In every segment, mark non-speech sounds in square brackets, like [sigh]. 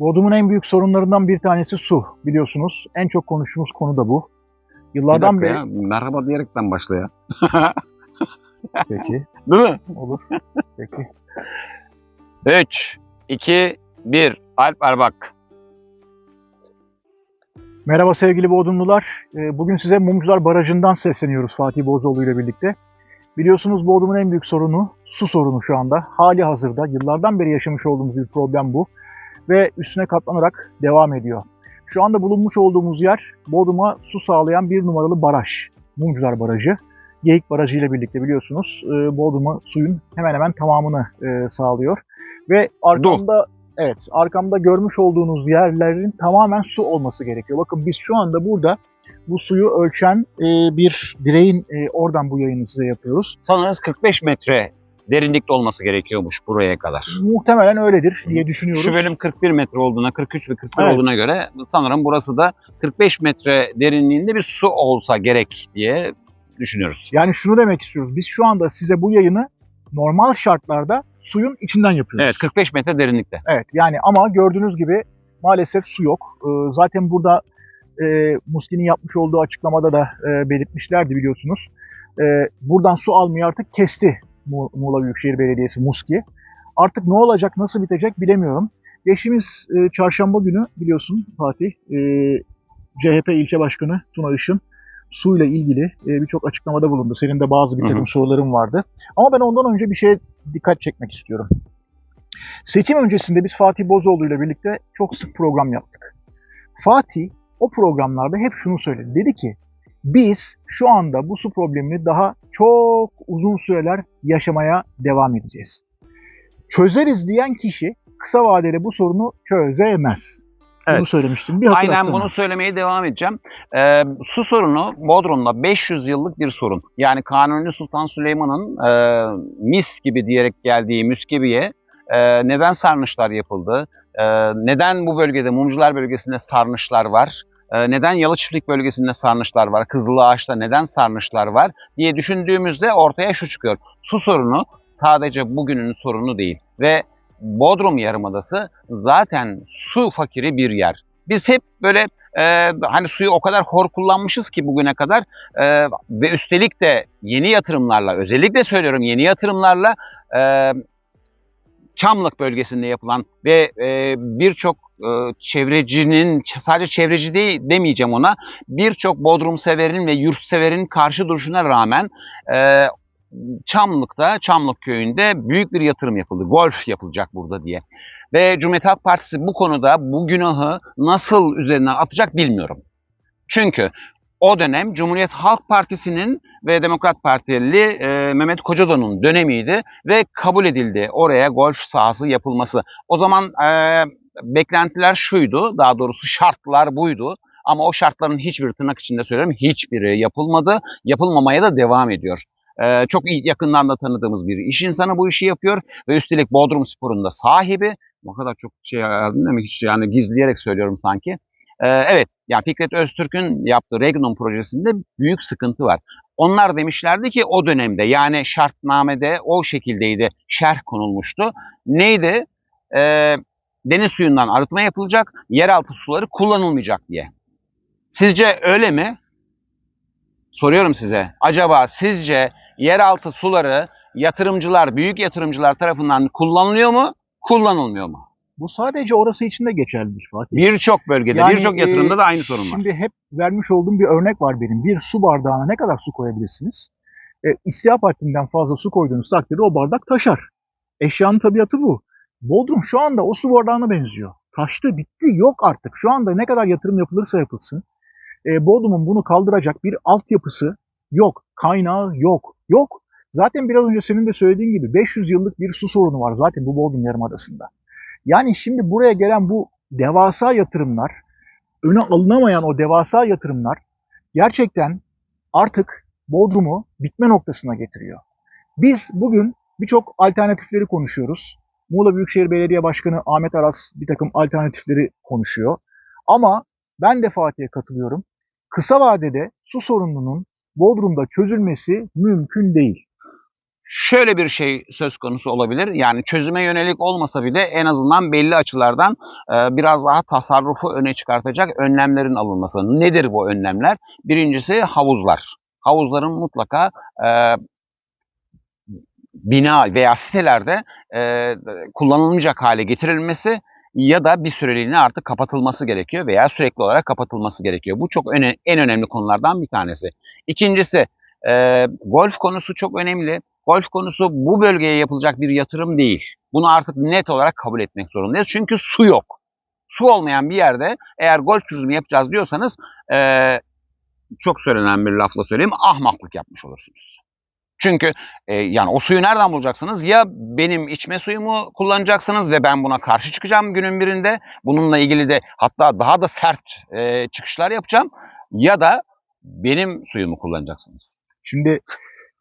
Bodrum'un en büyük sorunlarından bir tanesi su biliyorsunuz. En çok konuştuğumuz konu da bu. Yıllardan beri... ya, merhaba diyerekten başla ya. [laughs] Peki, Değil mi? olur. Peki. 3, 2, 1. Alp Erbak. Merhaba sevgili Bodrumlular. Ee, Bugün size Mumcular Barajı'ndan sesleniyoruz Fatih Bozoğlu ile birlikte. Biliyorsunuz Bodrum'un en büyük sorunu su sorunu şu anda. Hali hazırda yıllardan beri yaşamış olduğumuz bir problem bu. Ve üstüne katlanarak devam ediyor. Şu anda bulunmuş olduğumuz yer Bodrum'a su sağlayan bir numaralı baraj. Mumcular Barajı. Geyik Barajı ile birlikte biliyorsunuz e, Bodrum'a suyun hemen hemen tamamını e, sağlıyor. Ve arkamda evet arkamda görmüş olduğunuz yerlerin tamamen su olması gerekiyor. Bakın biz şu anda burada bu suyu ölçen e, bir direğin oradan bu yayını size yapıyoruz. Sanırız 45 metre derinlikte olması gerekiyormuş buraya kadar. Muhtemelen öyledir diye düşünüyoruz. Şu bölüm 41 metre olduğuna, 43 ve 41 Evet. olduğuna göre sanırım burası da 45 metre derinliğinde bir su olsa gerek diye düşünüyoruz. Yani şunu demek istiyoruz. Biz şu anda size bu yayını normal şartlarda suyun içinden yapıyoruz. Evet 45 metre derinlikte. Evet yani ama gördüğünüz gibi maalesef su yok. Ee, zaten burada e, Muski'nin yapmış olduğu açıklamada da e, belirtmişlerdi biliyorsunuz. E, buradan su almayı artık kesti Muğla Büyükşehir Belediyesi Muski. Artık ne olacak, nasıl bitecek bilemiyorum. Geçtiğimiz e, çarşamba günü biliyorsun Fatih, e, CHP ilçe başkanı Tuna Işın suyla ilgili e, birçok açıklamada bulundu. Senin de bazı bir takım Hı hı. soruların vardı. Ama ben ondan önce bir şeye dikkat çekmek istiyorum. Seçim öncesinde biz Fatih Bozoğlu ile birlikte çok sık program yaptık. Fatih o programlarda hep şunu söyledi. Dedi ki biz şu anda bu su problemini daha çok uzun süreler yaşamaya devam edeceğiz. Çözeriz diyen kişi kısa vadede bu sorunu çözemez. Bunu Evet. söylemiştim. Bir hatırlatsana. Aynen bunu söylemeye devam edeceğim. Ee, su sorunu Bodrum'da 500 yıllık bir sorun. Yani Kanuni Sultan Süleyman'ın e, mis gibi diyerek geldiği Müskebi'ye e, neden sarnıçlar yapıldı? E, neden bu bölgede, Mumcular bölgesinde sarnıçlar var? E, neden Yalı Çiftlik bölgesinde sarnıçlar var? Kızılağaç'ta neden sarnıçlar var? diye düşündüğümüzde ortaya şu çıkıyor. Su sorunu sadece bugünün sorunu değil. Ve Bodrum Yarımadası zaten su fakiri bir yer. Biz hep böyle e, hani suyu o kadar hor kullanmışız ki bugüne kadar e, ve üstelik de yeni yatırımlarla özellikle söylüyorum yeni yatırımlarla e, Çamlık bölgesinde yapılan ve e, birçok çevrecinin sadece çevreci değil demeyeceğim ona birçok Bodrum severin ve yurtseverin karşı duruşuna rağmen e, Çamlık'ta, Çamlık köyünde büyük bir yatırım yapıldı. Golf yapılacak burada diye. Ve Cumhuriyet Halk Partisi bu konuda bu günahı nasıl üzerine atacak bilmiyorum. Çünkü o dönem Cumhuriyet Halk Partisi'nin ve Demokrat Partili e, Mehmet Kocadon'un dönemiydi ve kabul edildi oraya golf sahası yapılması. O zaman e, beklentiler şuydu, daha doğrusu şartlar buydu. Ama o şartların hiçbiri tırnak içinde söylüyorum hiçbiri yapılmadı. Yapılmamaya da devam ediyor. Ee, çok yakından da tanıdığımız bir iş insanı bu işi yapıyor ve üstelik Bodrum Spor'un da sahibi. O kadar çok şey demek hiç yani gizleyerek söylüyorum sanki. Ee, evet yani Fikret Öztürk'ün yaptığı Regnum projesinde büyük sıkıntı var. Onlar demişlerdi ki o dönemde yani şartnamede o şekildeydi şerh konulmuştu. Neydi? Ee, deniz suyundan arıtma yapılacak, yeraltı suları kullanılmayacak diye. Sizce öyle mi? Soruyorum size. Acaba sizce yeraltı suları yatırımcılar, büyük yatırımcılar tarafından kullanılıyor mu, kullanılmıyor mu? Bu sadece orası için de geçerlidir Fatih. Birçok bölgede, Yani, birçok yatırımda e, da aynı sorun var. Şimdi hep vermiş olduğum bir örnek var benim. Bir su bardağına ne kadar su koyabilirsiniz? E, istihap haddinden fazla su koyduğunuz takdirde o bardak taşar. Eşyanın tabiatı bu. Bodrum şu anda o su bardağına benziyor. Taştı, bitti, yok artık. Şu anda ne kadar yatırım yapılırsa yapılsın. E, Bodrum'un bunu kaldıracak bir altyapısı yok. Kaynağı yok. Yok. Zaten biraz önce senin de söylediğin gibi 500 yıllık bir su sorunu var zaten bu Bodrum Yarımadası'nda. Yani şimdi buraya gelen bu devasa yatırımlar, öne alınamayan o devasa yatırımlar gerçekten artık Bodrum'u bitme noktasına getiriyor. Biz bugün birçok alternatifleri konuşuyoruz. Muğla Büyükşehir Belediye Başkanı Ahmet Aras bir takım alternatifleri konuşuyor. Ama ben de Fatih'e katılıyorum. Kısa vadede su sorununun Bodrum'da çözülmesi mümkün değil. şöyle bir şey söz konusu olabilir. Yani çözüme yönelik olmasa bile en azından belli açılardan e, biraz daha tasarrufu öne çıkartacak önlemlerin alınması. Nedir bu önlemler? Birincisi havuzlar. Havuzların mutlaka e, bina veya sitelerde e, kullanılmayacak hale getirilmesi ya da bir süreliğine artık kapatılması gerekiyor veya sürekli olarak kapatılması gerekiyor. Bu çok öne, en önemli konulardan bir tanesi. İkincisi e, golf konusu çok önemli. Golf konusu bu bölgeye yapılacak bir yatırım değil. Bunu artık net olarak kabul etmek zorundayız. Çünkü su yok. Su olmayan bir yerde eğer golf turizmi yapacağız diyorsanız e, çok söylenen bir lafla söyleyeyim ahmaklık yapmış olursunuz. Çünkü e, yani o suyu nereden bulacaksınız? Ya benim içme suyumu kullanacaksınız ve ben buna karşı çıkacağım günün birinde. Bununla ilgili de hatta daha da sert e, çıkışlar yapacağım. Ya da benim suyumu kullanacaksınız. Şimdi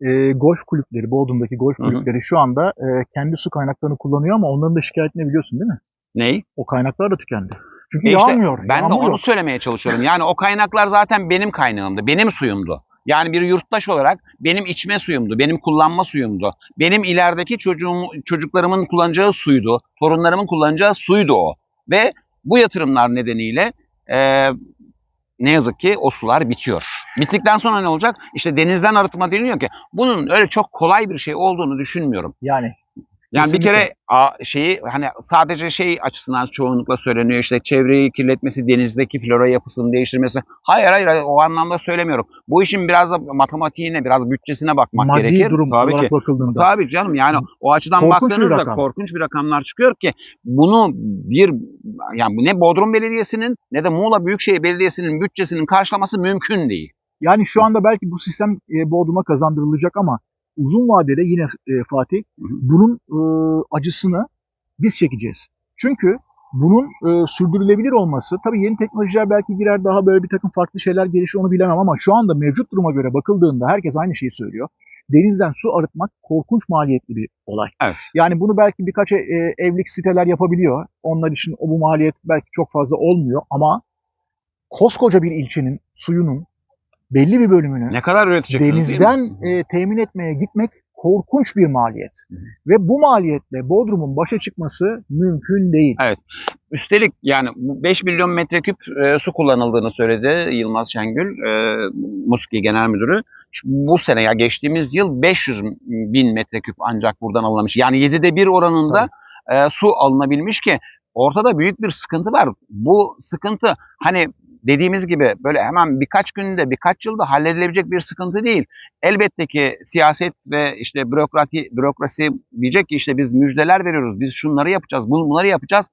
e, golf kulüpleri, Bodrum'daki golf Hı hı. kulüpleri şu anda e, kendi su kaynaklarını kullanıyor ama onların da şikayetini biliyorsun değil mi? Ney? O kaynaklar da tükendi. Çünkü E işte yağmıyor. Ben de yağmur onu yok. söylemeye çalışıyorum. Yani o kaynaklar zaten benim kaynağımdı, benim suyumdu. Yani bir yurttaş olarak benim içme suyumdu, benim kullanma suyumdu. Benim ilerideki çocuğum, çocuklarımın kullanacağı suydu, torunlarımın kullanacağı suydu o. Ve bu yatırımlar nedeniyle e, ne yazık ki o sular bitiyor. Bittikten sonra ne olacak? İşte denizden arıtma deniliyor ki bunun öyle çok kolay bir şey olduğunu düşünmüyorum. Yani Yani bir kere a, şeyi hani sadece şey açısından çoğunlukla söyleniyor işte çevreyi kirletmesi, denizdeki flora yapısını değiştirmesi. Hayır hayır o anlamda söylemiyorum. Bu işin biraz da matematiğine, biraz bütçesine bakmak maddi gerekir. durum Tabii olarak ki. bakıldığında. Tabii canım yani o açıdan Korkunç bir baktığınızda rakam. korkunç bir rakamlar çıkıyor ki bunu bir yani ne Bodrum Belediyesi'nin ne de Muğla Büyükşehir Belediyesi'nin bütçesinin karşılaması mümkün değil. Yani şu anda belki bu sistem e, Bodrum'a kazandırılacak ama uzun vadede yine e, Fatih bunun e, acısını biz çekeceğiz. Çünkü bunun e, sürdürülebilir olması tabii yeni teknolojiler belki girer daha böyle bir takım farklı şeyler gelişir onu bilemem ama şu anda mevcut duruma göre bakıldığında herkes aynı şeyi söylüyor. Denizden su arıtmak korkunç maliyetli bir olay. Evet. Yani bunu belki birkaç e, evlilik siteler yapabiliyor. Onlar için o bu maliyet belki çok fazla olmuyor ama koskoca bir ilçenin suyunun belli bir bölümünü Ne kadar üreteceksiniz denizden e, temin etmeye gitmek korkunç bir maliyet. Hı. Ve bu maliyetle Bodrum'un başa çıkması mümkün değil. Üstelik yani bu 5 milyon metreküp e, su kullanıldığını söyledi Yılmaz Şengül, e, Muski Genel Müdürü. Bu sene ya geçtiğimiz yıl 500 bin metreküp ancak buradan alınmış. Yani 7'de 1 oranında e, su alınabilmiş ki ortada büyük bir sıkıntı var. Bu sıkıntı hani dediğimiz gibi böyle hemen birkaç günde birkaç yılda halledilebilecek bir sıkıntı değil. Elbette ki siyaset ve işte bürokrati, bürokrasi diyecek ki işte biz müjdeler veriyoruz, biz şunları yapacağız, bunları yapacağız.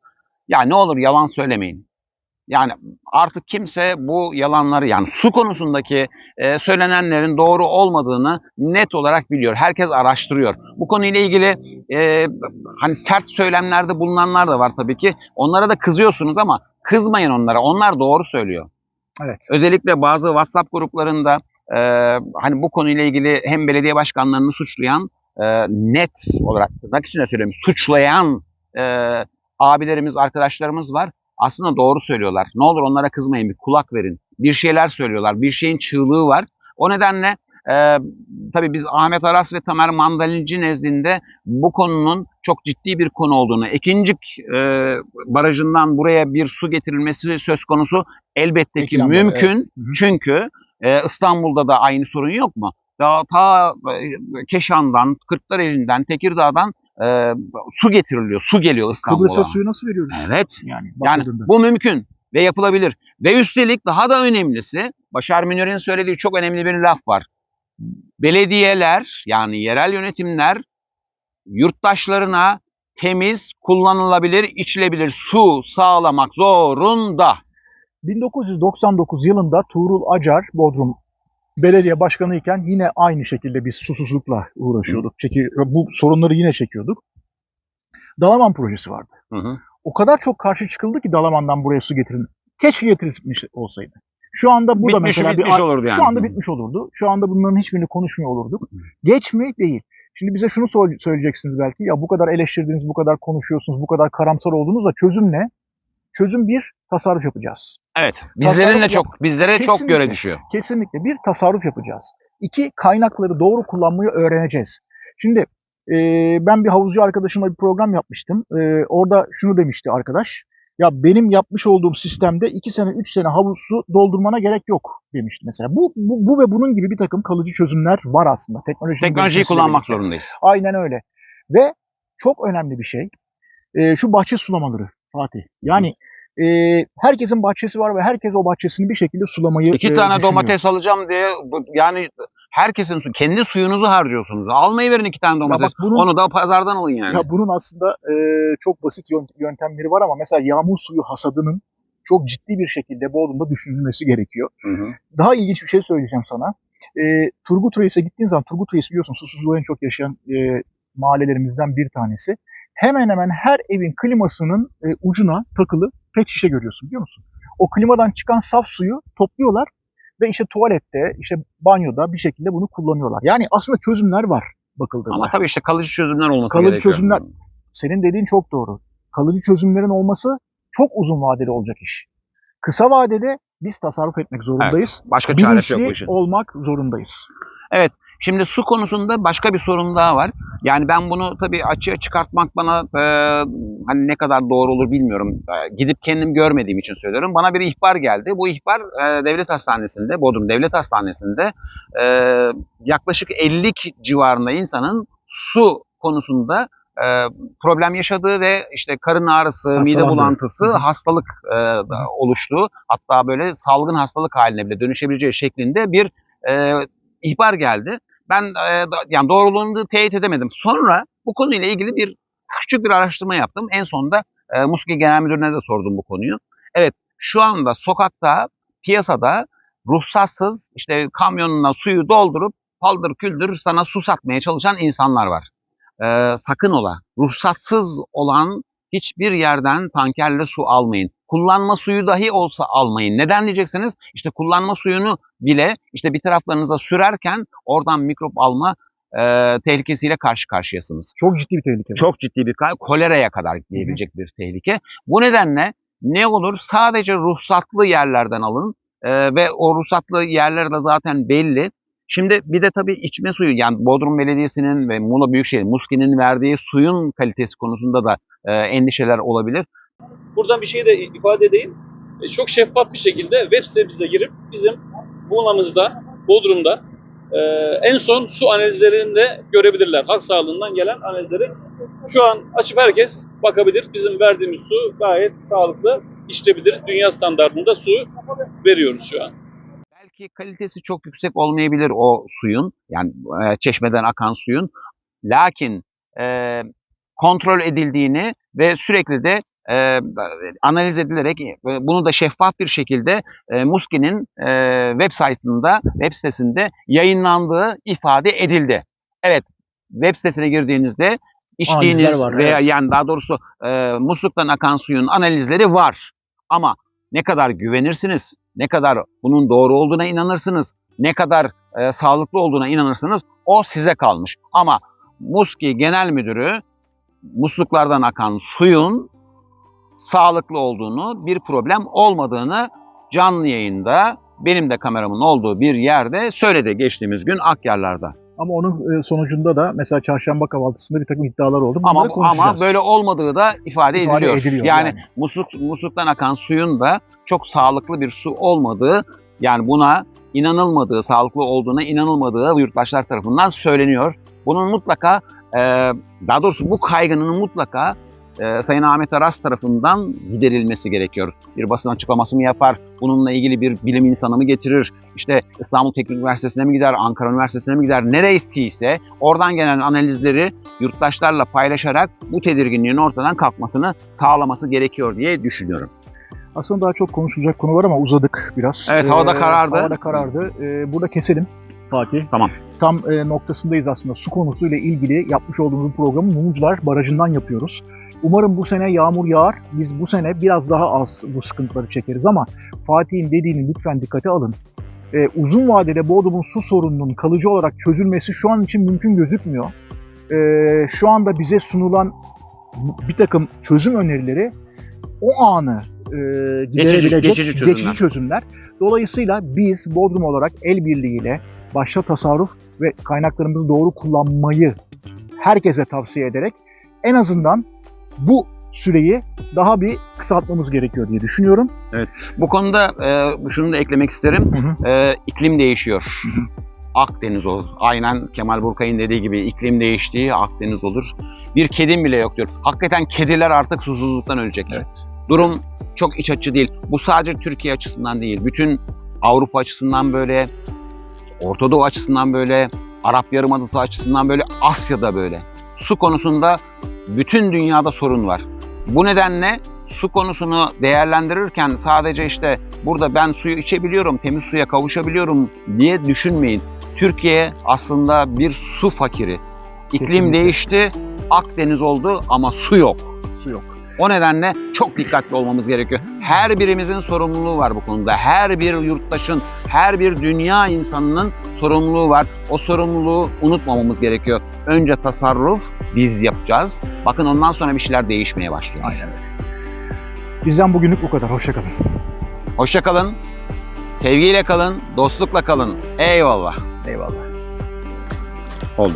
Ya ne olur yalan söylemeyin. Yani artık kimse bu yalanları yani su konusundaki e, söylenenlerin doğru olmadığını net olarak biliyor. Herkes araştırıyor. Bu konuyla ilgili e, hani sert söylemlerde bulunanlar da var tabii ki. Onlara da kızıyorsunuz ama kızmayın onlara. Onlar doğru söylüyor. Evet. Özellikle bazı WhatsApp gruplarında e, hani bu konuyla ilgili hem belediye başkanlarını suçlayan e, net olarak tırnak içinde söylüyorum suçlayan e, abilerimiz, arkadaşlarımız var. Aslında doğru söylüyorlar. Ne olur onlara kızmayın, bir kulak verin. Bir şeyler söylüyorlar, bir şeyin çığlığı var. O nedenle e, tabii biz Ahmet Aras ve Tamer Mandalinci nezdinde bu konunun çok ciddi bir konu olduğunu, Ekincik e, barajından buraya bir su getirilmesi söz konusu elbette ki Bey, mümkün. evet. Hı hı. Çünkü e, İstanbul'da da aynı sorun yok mu? Ta, ta e, Keşan'dan, Kırklareli'nden, Tekirdağ'dan e, su getiriliyor, su geliyor İstanbul'a. Kıbrıs'a suyu nasıl veriyoruz? Evet. Yani, Yani bu mümkün ve yapılabilir. Ve üstelik daha da önemlisi, Başar Münir'in söylediği çok önemli bir laf var. Belediyeler yani yerel yönetimler yurttaşlarına temiz, kullanılabilir, içilebilir su sağlamak zorunda. 1999 yılında Tuğrul Acar Bodrum belediye başkanı iken yine aynı şekilde biz susuzlukla uğraşıyorduk. Çeki, bu sorunları yine çekiyorduk. Dalaman projesi vardı. Hı hı. O kadar çok karşı çıkıldı ki Dalaman'dan buraya su getirin. Keşke getirilmiş olsaydı. Şu anda bu da Bitmiş, mesela bitmiş bir olurdu yani. şu anda bitmiş olurdu. Şu anda bunların hiçbirini konuşmuyor olurduk. Geç mi? Değil. Şimdi bize şunu söyleyeceksiniz belki. Ya bu kadar eleştirdiniz, bu kadar konuşuyorsunuz, bu kadar karamsar oldunuz da çözüm ne? Çözüm bir, tasarruf yapacağız. Evet. Bizlerin de çok, bizlere çok Kesinlikle. göre düşüyor. Kesinlikle bir tasarruf yapacağız. İki kaynakları doğru kullanmayı öğreneceğiz. Şimdi e, ben bir havuzcu arkadaşımla bir program yapmıştım. E, orada şunu demişti arkadaş. Ya benim yapmış olduğum sistemde 2 sene 3 sene havuzu doldurmana gerek yok demişti mesela. Bu, bu, bu ve bunun gibi bir takım kalıcı çözümler var aslında. Teknolojinin Teknolojiyi kullanmak birlikte. zorundayız. Aynen öyle. Ve çok önemli bir şey. e, şu bahçe sulamaları Fatih. Yani e, herkesin bahçesi var ve herkes o bahçesini bir şekilde sulamayı İki e, tane düşünüyor. domates alacağım diye yani herkesin su- kendi suyunuzu harcıyorsunuz. Almayı verin iki tane domates. bunun, Onu da pazardan alın yani. ya bunun aslında e, çok basit yön- yöntemleri var ama mesela yağmur suyu hasadının çok ciddi bir şekilde Bodrum'da düşünülmesi gerekiyor. Hı hı. Daha ilginç bir şey söyleyeceğim sana. E, Turgut Reis'e gittiğin zaman, Turgut Reis biliyorsun susuzluğu en çok yaşayan e, mahallelerimizden bir tanesi. Hemen hemen her evin klimasının e, ucuna takılı pet şişe görüyorsun biliyor musun? O klimadan çıkan saf suyu topluyorlar ve işte tuvalette, işte banyoda bir şekilde bunu kullanıyorlar. Yani aslında çözümler var bakıldığında. Ama tabii işte kalıcı çözümler olması Kalıcı gerekiyor. çözümler- Senin dediğin çok doğru. Kalıcı çözümlerin olması çok uzun vadeli olacak iş. Kısa vadede biz tasarruf etmek zorundayız. Başka çaresi yok bu işin. olmak zorundayız. Şimdi su konusunda başka bir sorun daha var. Yani ben bunu tabii açığa çıkartmak bana e, hani ne kadar doğru olur bilmiyorum. E, gidip kendim görmediğim için söylüyorum. Bana bir ihbar geldi. Bu ihbar e, devlet hastanesinde, Bodrum Devlet Hastanesi'nde e, yaklaşık 50 ki- civarında insanın su konusunda e, problem yaşadığı ve işte karın ağrısı, mide bulantısı, hastalık e, oluştuğu hatta böyle salgın hastalık haline bile dönüşebileceği şeklinde bir e, ihbar geldi. Ben e, yani doğruluğunu teyit edemedim. Sonra bu konuyla ilgili bir küçük bir araştırma yaptım. En sonunda e, Muski Genel Müdürü'ne de sordum bu konuyu. Evet şu anda sokakta, piyasada ruhsatsız işte kamyonuna suyu doldurup paldır küldür sana su satmaya çalışan insanlar var. E, sakın ola. Ruhsatsız olan hiçbir yerden tankerle su almayın. Kullanma suyu dahi olsa almayın. Neden diyeceksiniz? İşte kullanma suyunu bile işte bir taraflarınıza sürerken oradan mikrop alma e, tehlikesiyle karşı karşıyasınız. Çok ciddi bir tehlike. Çok ciddi bir koleraya kadar gidebilecek bir tehlike. Bu nedenle ne olur sadece ruhsatlı yerlerden alın e, ve o ruhsatlı yerler de zaten belli. Şimdi bir de tabii içme suyu yani Bodrum Belediyesi'nin ve Muğla Büyükşehir Muski'nin verdiği suyun kalitesi konusunda da e, endişeler olabilir. Buradan bir şey de ifade edeyim. E, Çok şeffaf bir şekilde web sitemize girip bizim Muğla'mızda, Bodrum'da e, en son su analizlerini de görebilirler. Halk sağlığından gelen analizleri. Şu an açıp herkes bakabilir. Bizim verdiğimiz su gayet sağlıklı, içilebilir. Dünya standartında su veriyoruz şu an. Belki kalitesi çok yüksek olmayabilir o suyun, yani e, çeşmeden akan suyun. Lakin e, kontrol edildiğini ve sürekli de e, analiz edilerek bunu da şeffaf bir şekilde e, Muski'nin e, web sayfasında, web sitesinde yayınlandığı ifade edildi. Evet, web sitesine girdiğinizde içtiğiniz var, veya evet. yani daha doğrusu e, musluktan akan suyun analizleri var. Ama ne kadar güvenirsiniz, ne kadar bunun doğru olduğuna inanırsınız, ne kadar e, sağlıklı olduğuna inanırsınız o size kalmış. Ama Muski Genel Müdürü musluklardan akan suyun sağlıklı olduğunu, bir problem olmadığını canlı yayında benim de kameramın olduğu bir yerde söyledi geçtiğimiz gün Akyarlar'da. Ama onun e, sonucunda da mesela çarşamba kahvaltısında bir takım iddialar oldu. Bunları Ama ama böyle olmadığı da ifade, İfade ediliyor. ediliyor yani, yani. musluk musluktan akan suyun da çok sağlıklı bir su olmadığı yani buna inanılmadığı, sağlıklı olduğuna inanılmadığı yurttaşlar tarafından söyleniyor. Bunun mutlaka e, daha doğrusu bu kaygının mutlaka e, Sayın Ahmet Aras tarafından giderilmesi gerekiyor. Bir basın açıklaması mı yapar? Bununla ilgili bir bilim insanı mı getirir? İşte İstanbul Teknik Üniversitesi'ne mi gider? Ankara Üniversitesi'ne mi gider? Neresiyse oradan gelen analizleri yurttaşlarla paylaşarak bu tedirginliğin ortadan kalkmasını sağlaması gerekiyor diye düşünüyorum. Aslında daha çok konuşulacak konu var ama uzadık biraz. Evet, havada karardı. Havada karardı. Ee, burada keselim Fatih. Tamam. Tam e, noktasındayız aslında. Su konusuyla ilgili yapmış olduğumuz programı Mumcular Barajı'ndan yapıyoruz. Umarım bu sene yağmur yağar. Biz bu sene biraz daha az bu sıkıntıları çekeriz ama Fatih'in dediğini lütfen dikkate alın. Ee, uzun vadede Bodrum'un su sorununun kalıcı olarak çözülmesi şu an için mümkün gözükmüyor. Ee, şu anda bize sunulan bir takım çözüm önerileri o anı e, giderebilecek geçici çözümler. geçici çözümler. Dolayısıyla biz Bodrum olarak el birliğiyle başta tasarruf ve kaynaklarımızı doğru kullanmayı herkese tavsiye ederek en azından bu süreyi daha bir kısaltmamız gerekiyor diye düşünüyorum. Bu konuda e, şunu da eklemek isterim. Hı hı. E, iklim değişiyor. Akdeniz olur. Aynen Kemal Burkay'ın dediği gibi iklim değiştiği Akdeniz olur. Bir kedim bile yok diyor. Hakikaten kediler artık susuzluktan ölecekler. Evet. Durum çok iç açıcı değil. Bu sadece Türkiye açısından değil. Bütün Avrupa açısından böyle, Orta Doğu açısından böyle, Arap Yarımadası açısından böyle, Asya'da böyle. Su konusunda bütün dünyada sorun var. Bu nedenle su konusunu değerlendirirken sadece işte burada ben suyu içebiliyorum, temiz suya kavuşabiliyorum diye düşünmeyin. Türkiye aslında bir su fakiri. İklim Kesinlikle. değişti, Akdeniz oldu ama su yok. Su yok. O nedenle çok dikkatli olmamız gerekiyor. Her birimizin sorumluluğu var bu konuda. Her bir yurttaşın, her bir dünya insanının sorumluluğu var. O sorumluluğu unutmamamız gerekiyor. Önce tasarruf biz yapacağız. Bakın ondan sonra bir şeyler değişmeye başlıyor. Aynen öyle. Bizden bugünlük bu kadar. Hoşçakalın. Hoşça kalın. Sevgiyle kalın, dostlukla kalın. Eyvallah. Eyvallah. Oldu.